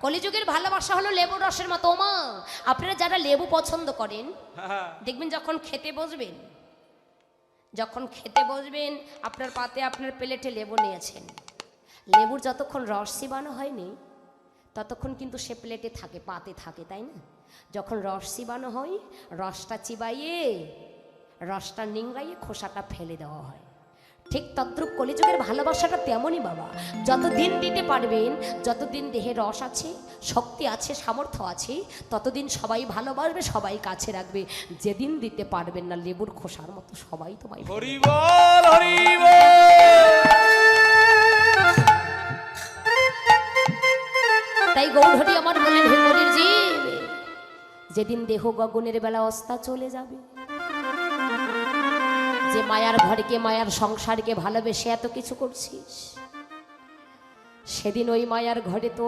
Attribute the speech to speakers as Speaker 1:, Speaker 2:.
Speaker 1: কলিযুগের ভালোবাসা হলো লেবু রসের মতো। মা আপনারা যারা লেবু পছন্দ করেন
Speaker 2: হ্যাঁ,
Speaker 1: দেখবেন যখন খেতে বসবেন যখন খেতে বসবেন আপনার পাতে আপনার প্লেটে লেবু নিয়েছেন। লেবুর যতক্ষণ রস চিবানো হয়নি ততক্ষণ কিন্তু সে প্লেটে থাকে পাতে থাকে তাই না? যখন রস চিবানো হয় রসটা চিবাইয়ে রসটা নিংড়াইয়ে খোসাটা ফেলে দেওয়া হয়। ঠিক তদ্রুপ কলিযুগের ভালোবাসাটা তেমনই বাবা। যতদিন দিতে পারবেন যতদিন দেহে রস আছে শক্তি আছে সামর্থ্য আছে ততদিন সবাই ভালোবাসবে সবাই কাছে রাখবে। যেদিন দিতে পারবেন না লেবুর খোসার মতো সবাই তোমায় তাই গৌরহরি আমার বলেন হে যেদিন দেহ গগনের বেলা অস্তা চলে যাবে যে মায়ার ঘরকে মায়ার সংসারকে ভালোবেসে এত কিছু করছিস? সেদিন ওই মায়ার ঘরে তো